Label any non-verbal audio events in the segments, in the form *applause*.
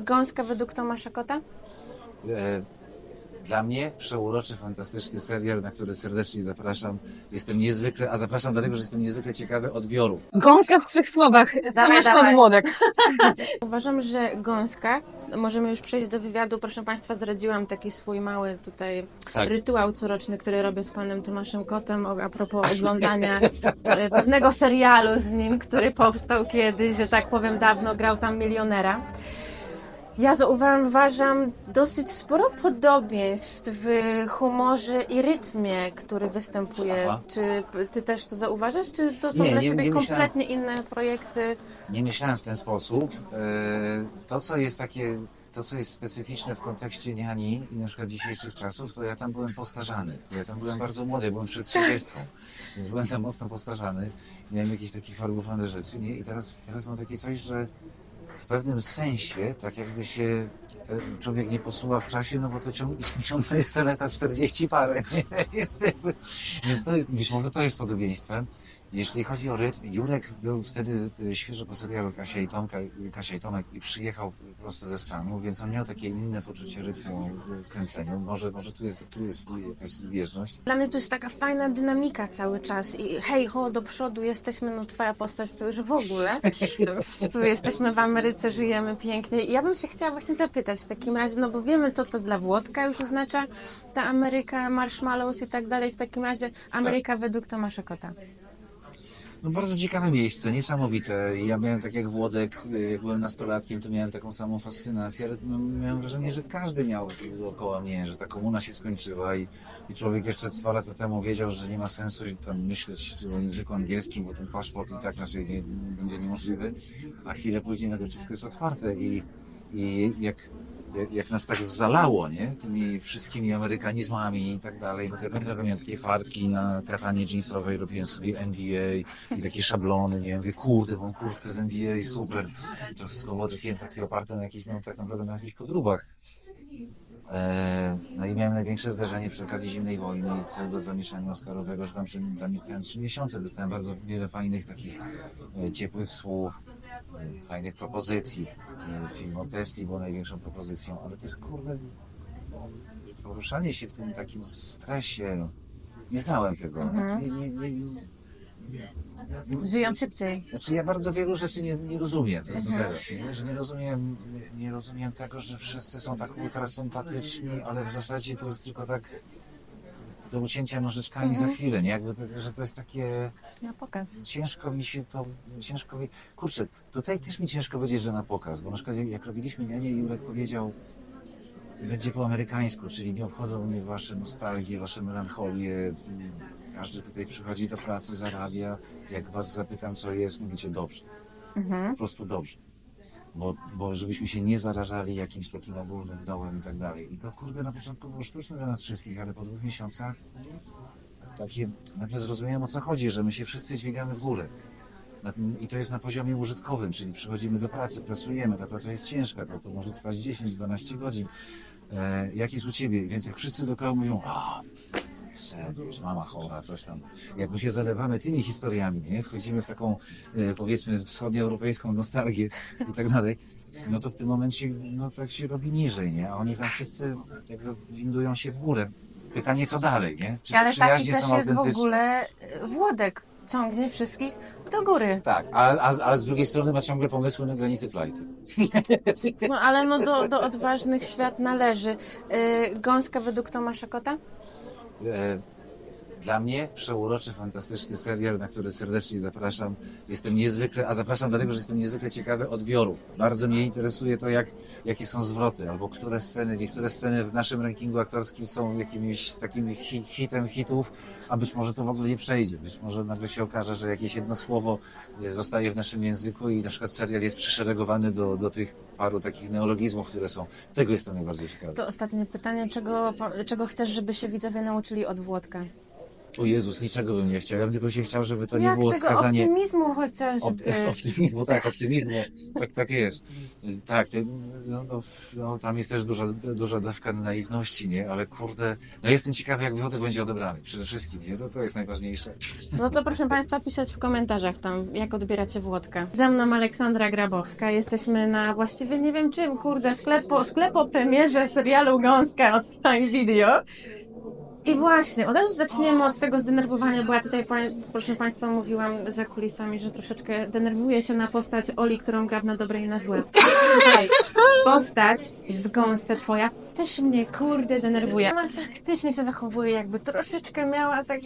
Gąska według Tomasza Kota? E, Dla mnie przeuroczy, fantastyczny serial, na który serdecznie zapraszam. Jestem niezwykle, a zapraszam dlatego, że jestem niezwykle ciekawy odbioru. Gąska w trzech słowach. Tomasz dawaj. Podwłodek. *laughs* Uważam, że gąska, możemy już przejść do wywiadu, proszę Państwa, zdradziłam taki swój mały tutaj Tak. rytuał coroczny, który robię z Panem Tomaszem Kotem a propos *laughs* oglądania e, pewnego serialu z nim, który powstał kiedyś, że tak powiem dawno, grał tam milionera. Ja zauważam dosyć sporo podobieństw w humorze i rytmie, który występuje. Aha. Czy ty też to zauważasz, czy to są Nie, dla nie- Ciebie nie myślałem. kompletnie inne projekty? Nie myślałem w ten sposób. E, To, co jest takie, to, co jest specyficzne w kontekście niani i na przykład dzisiejszych czasów, to ja tam byłem postarzany. Ja tam byłem bardzo młody, byłem przed 30, *laughs* więc byłem tam mocno postarzany. Miałem jakieś takie farbowane rzeczy, nie? I teraz, teraz mam takie coś, że w pewnym sensie, tak jakby się ten człowiek nie posuwa w czasie, no bo to ciągle, *laughs* ciągle jest etap 40 parę? *laughs* Więc, jakby, więc to jest, być może to jest podobieństwem. Jeśli chodzi o rytm, Jurek był wtedy y, świeżo po serialu Kasia i, Tomka, Kasia i Tomek i przyjechał prosto ze Stanów, więc on miał takie inne poczucie rytmu w kręceniu. Może, może tu, jest, tu jest jakaś zbieżność. Dla mnie to jest taka fajna dynamika cały czas i hej, ho, do przodu jesteśmy, no twoja postać to już w ogóle. Prostu jesteśmy w Ameryce, żyjemy pięknie. I ja bym się chciała właśnie zapytać w takim razie, no bo wiemy, co to dla Włodka już oznacza ta Ameryka, marshmallows i tak dalej. W takim razie Ameryka według Tomasza Kota. No bardzo ciekawe miejsce, niesamowite. Ja miałem tak jak Włodek, jak byłem nastolatkiem, to miałem taką samą fascynację, ale no, miałem wrażenie, że każdy miał dookoła mnie, że ta komuna się skończyła i, i człowiek jeszcze dwa lata temu wiedział, że nie ma sensu tam myśleć o języku angielskim, bo ten paszport i tak raczej nie, będzie niemożliwy, a chwilę później nagle wszystko jest otwarte i, i jak jak, jak nas tak zalało, nie? Tymi wszystkimi amerykanizmami i tak dalej. No to ja pamiętam, takie farki na katanie jeansowej, robiłem sobie NBA i takie szablony, nie wiem, kurde, mam kurtkę z NBA, super. I to wszystko było takie, takie oparte na jakichś, no tak naprawdę na jakichś podróbach. E, no i miałem największe zdarzenie przy okazji zimnej wojny i całego zamieszania oscarowego, że tam, przy, tam mieszkałem trzy miesiące, dostałem bardzo wiele fajnych takich e, ciepłych słów, e, fajnych propozycji. Film o Tesli był największą propozycją, ale to jest kurde poruszanie się w tym takim stresie. Nie znałem tego. Mhm. Nie, nie, nie, Żyją szybciej. znaczy ja bardzo wielu rzeczy nie, nie rozumiem do, do Mhm. teraz, nie? że nie rozumiem, nie, rozumiem tego, że wszyscy są tak ultra sympatyczni, ale w zasadzie to jest tylko tak do ucięcia nożyczkami Mhm. za chwilę, nie? Jakby to, że to jest takie, Na pokaz. ciężko mi się to, ciężko mi, kurczę, tutaj też mi ciężko powiedzieć, że na pokaz, bo na przykład jak robiliśmy Janie, Jurek powiedział, będzie po amerykańsku, czyli nie obchodzą mnie wasze nostalgie, wasze melancholie. Każdy tutaj przychodzi do pracy, zarabia. Jak was zapytam, co jest, mówicie dobrze. Mhm. Po prostu dobrze. Bo, bo żebyśmy się nie zarażali jakimś takim ogólnym dołem i tak dalej. I to kurde na początku było sztuczne dla nas wszystkich, ale po dwóch miesiącach takie, nagle zrozumiałem o co chodzi, że my się wszyscy dźwigamy w górę. I to jest na poziomie użytkowym, czyli przychodzimy do pracy, pracujemy, ta praca jest ciężka, to, to może trwać 10-12 godzin. E, jak jest u Ciebie? Więc jak wszyscy dookoła mówią, już mama chora, coś tam. Jak my się zalewamy tymi historiami, nie? Wchodzimy w taką, e, powiedzmy, wschodnioeuropejską nostalgię i tak dalej, no to w tym momencie, no tak się robi niżej, nie? A oni tam wszyscy jakby windują się w górę. Pytanie, co dalej, nie? Czy Ale taki też są jest w ogóle e, Włodek. Ciągnie wszystkich do góry. Tak, a, a, a z drugiej strony ma ciągle pomysły na granicy plajty. No ale no do, do odważnych świat należy. E, Gąska według Tomasza Kota? E, Dla mnie przeuroczy, fantastyczny serial, na który serdecznie zapraszam. Jestem niezwykle, a zapraszam dlatego, że jestem niezwykle ciekawy odbioru. Bardzo mnie interesuje to, jak, jakie są zwroty, albo które sceny, niektóre sceny w naszym rankingu aktorskim są jakimiś takimi hi, hitem hitów, a być może to w ogóle nie przejdzie. Być może nagle się okaże, że jakieś jedno słowo e, zostaje w naszym języku i na przykład serial jest przyszeregowany do, do tych paru takich neologizmów, które są. Tego jestem najbardziej ciekawy. To ostatnie pytanie. Czego, czego chcesz, żeby się widzowie nauczyli od Włodka? O Jezus, niczego bym nie chciał. Ja bym tylko się chciał, żeby to nie Jak było tego skazanie optymizmu op chociażby. *laughs* optymizmu, tak, optymizmu. Tak, tak jest. Tak, no, no, no, tam jest też duża, duża dawka naiwności, nie? Ale kurde, no jestem ciekawy, jak Włodek będzie odebrany. Przede wszystkim, nie? To, to jest najważniejsze. No to proszę Państwa pisać w komentarzach tam, jak odbieracie Włodka. Ze mną Aleksandra Grabowska. Jesteśmy na właściwie nie wiem czym, kurde, sklep po, sklep po premierze serialu Gąska od Prime Video. I właśnie, od razu zaczniemy od tego zdenerwowania, bo ja tutaj, proszę Państwa, mówiłam za kulisami, że troszeczkę denerwuję się na postać Oli, którą gra na dobre i na złe. Słuchaj, postać w gąsce twoja też mnie, kurde, denerwuje. Ona faktycznie się zachowuje, jakby troszeczkę miała tak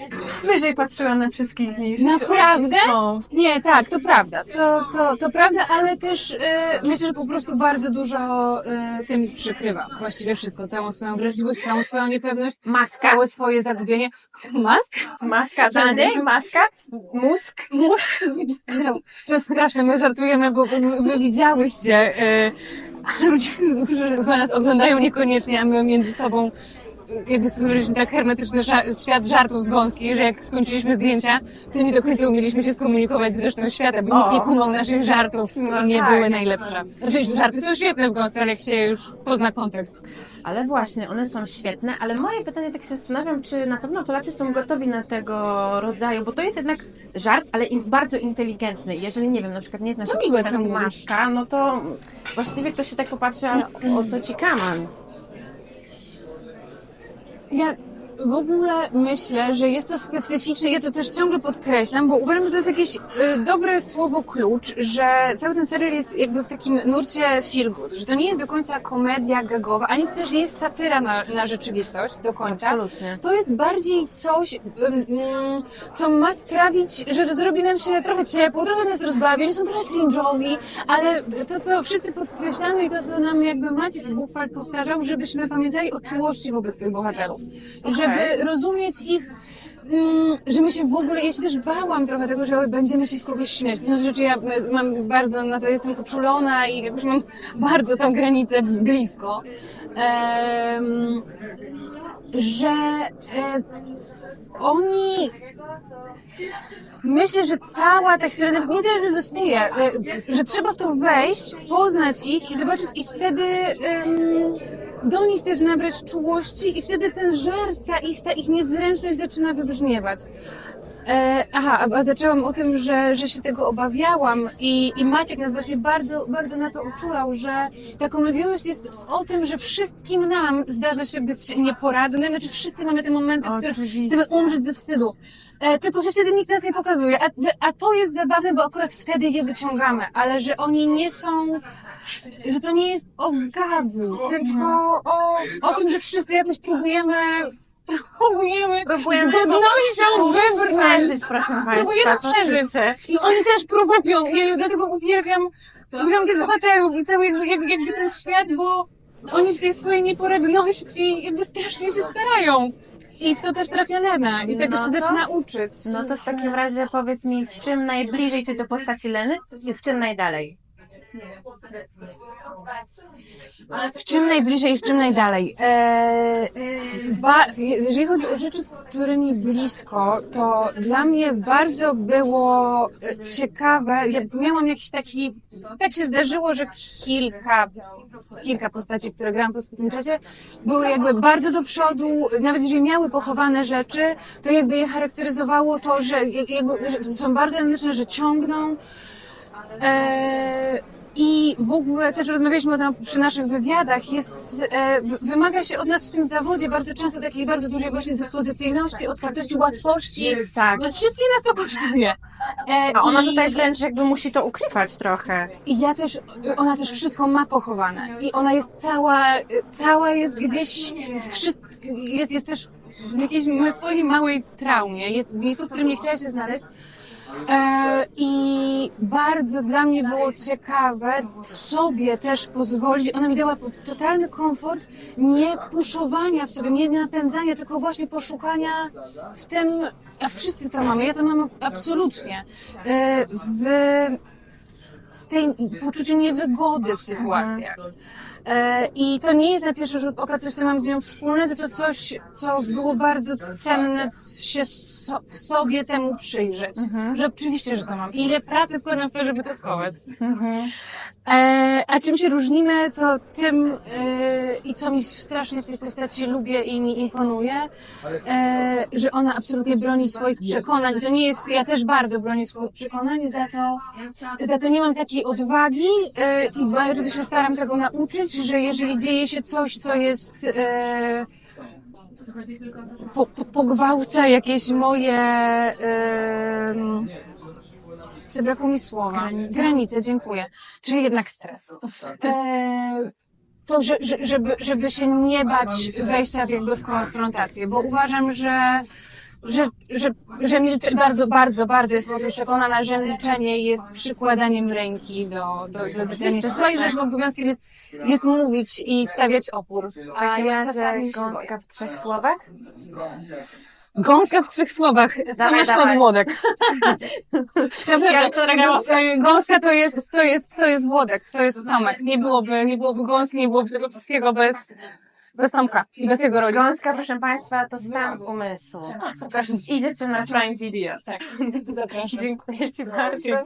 wyżej patrzyła na wszystkich niż Naprawdę? są. Nie, tak, to prawda. To, to, to prawda, ale też e, myślę, że po prostu bardzo dużo e, tym przykrywa. Właściwie wszystko. Całą swoją wrażliwość, całą swoją niepewność, Maska, całe swoje zagubienie. Mask? maska, dalej, maska, mózg. Mózg? No, To straszne, my żartujemy, bo wy, wy widziałyście, e, *laughs* ludzie, którzy nas oglądają niekoniecznie, a my między sobą jakby stworzyliśmy tak hermetyczny świat żartów z gąski, że jak skończyliśmy zdjęcia, to nie do końca umieliśmy się skomunikować z resztą świata, bo nikt O. nie kumał naszych żartów No nie tak. były najlepsze. Znaczy, żarty są świetne w gąsce, ale jak się już pozna kontekst. Ale właśnie, one są świetne, ale moje pytanie, tak się zastanawiam, czy na pewno Polacy są gotowi na tego rodzaju, bo to jest jednak żart, ale in, bardzo inteligentny. Jeżeli, nie wiem, na przykład nie znasz No miłe, co maska, no to właściwie ktoś się tak popatrzy, ale o, o co ci kaman? Ja w ogóle myślę, że jest to specyficzne, ja to też ciągle podkreślam, bo uważam, że to jest jakieś y, dobre słowo klucz, że cały ten serial jest jakby w takim nurcie feel good, że to nie jest do końca komedia gagowa, ani też nie jest satyra na, na rzeczywistość do końca. Absolutnie. To jest bardziej coś, co ma sprawić, że zrobi nam się trochę ciepło, trochę nas rozbawi, oni są trochę cringe'owi, ale to, co wszyscy podkreślamy i to, co nam jakby Maciek Buchwald powtarzał, żebyśmy pamiętali o czułości wobec tych bohaterów. Żeby rozumieć ich Mm, że my się w ogóle, ja się też bałam trochę tego, że będziemy się z kogoś śmiać. To znaczy, ja y, mam bardzo na to jestem poczulona i jakoś mam bardzo tą granicę blisko. Em, że e, oni Myślę, że cała ta historia nie tyle, że zyskuje, e, że trzeba w to wejść, poznać ich i zobaczyć i wtedy em, do nich też nabrać czułości i wtedy ten żart, ta ich, ta ich niezręczność zaczyna wybrzmiewać. E, aha, a- zaczęłam o tym, że, że się tego obawiałam i, i Maciek nas właśnie bardzo, bardzo na to uczulał, że ta komediowość jest o tym, że wszystkim nam zdarza się być nieporadnym, znaczy wszyscy mamy te momenty, w których chcemy umrzeć ze wstydu. E, tylko, że wtedy nikt nas nie pokazuje, a, a to jest zabawne, bo akurat wtedy je wyciągamy, ale że oni nie są, że to nie jest o gagu, tylko o, o tym, że wszyscy jakoś próbujemy, próbujemy Próbujemy z godnością wybrnąć. proszę Próbujemy Państwa, to przeżyć. życzę. I oni też próbują. Ja dlatego uwielbiam, uwielbiam tych bohaterów i cały jakby, jakby, jakby ten świat, bo oni w tej swojej nieporadności jakby strasznie się starają. I w to też trafia Lena i tego No się to- zaczyna uczyć. No to w takim razie powiedz mi, w czym najbliżej czy do postaci Leny i w czym najdalej? W czym najbliżej i w czym najdalej? Eee, ba, jeżeli chodzi o rzeczy, z którymi blisko, to dla mnie bardzo było e, ciekawe. Ja miałam jakiś taki, tak się zdarzyło, że kilka, kilka postaci, które grałam w ostatnim czasie, były jakby bardzo do przodu, nawet jeżeli miały pochowane rzeczy, to jakby je charakteryzowało to, że, jakby, że są bardzo energiczne, że ciągną. E, I w ogóle też rozmawialiśmy o tym przy naszych wywiadach. Jest, e, wymaga się od nas w tym zawodzie bardzo często takiej bardzo dużej właśnie dyspozycyjności, otwartości, łatwości. Tak. No, wszystkie nas to kosztuje. E, A ona i- tutaj wręcz jakby musi to ukrywać trochę. I ja też, ona też wszystko ma pochowane. I ona jest cała, cała jest gdzieś, wszystko, jest, jest też w jakiejś swojej małej traumie. Jest w miejscu, w którym nie chciała się znaleźć. E, I bardzo dla mnie było ciekawe sobie też pozwolić, ona mi dała totalny komfort nie puszowania w sobie, nie napędzania, tylko właśnie poszukania w tym, a wszyscy to mamy, ja to mam absolutnie, e, w w tej poczuciu niewygody w sytuacjach. E, I to nie jest na pierwszy rzut oka coś, co mam z nią wspólne, tylko coś, co było bardzo cenne się so, w sobie temu przyjrzeć. Że oczywiście, że to mam. Ile pracy wkładam w to, żeby to schować. E, a czym się różnimy, to tym e, i co mi strasznie w tej postaci lubię i mi imponuje, e, że ona absolutnie broni swoich przekonań. To nie jest, ja też bardzo bronię swoich przekonań, za to, za to nie mam takiej odwagi e, i bardzo się staram tego nauczyć, że jeżeli dzieje się coś, co jest e, po, po, pogwałca jakieś moje e, Zabrakło mi słowa. Granice, dziękuję. Czyli jednak stres. E, to, że, że, żeby, żeby się nie bać wejścia w jakby w konfrontację, bo uważam, że że, że, że milcze, bardzo, bardzo, bardzo jestem o tym przekonana, że milczenie jest przykładaniem ręki do, do, do, do dzielnicy. Swoich rzeczy obowiązkiem jest, jest mówić i stawiać opór. A ja, czasami się gąska w trzech słowach? Gąska w trzech słowach. Tomasz dawaj. Podwłodek. *laughs* Ja Naprawdę, to nagrałam. Gąska to jest, to jest, to jest Włodek, to jest Tomek. Nie byłoby, nie byłoby Gąski, nie byłoby tego wszystkiego bez, bez Tomka i bez jego roli. Gąska, proszę Państwa, to stan umysłu. Idziecie na Prime Video. Tak. *laughs* Zapraszam. Dziękuję Ci bardzo.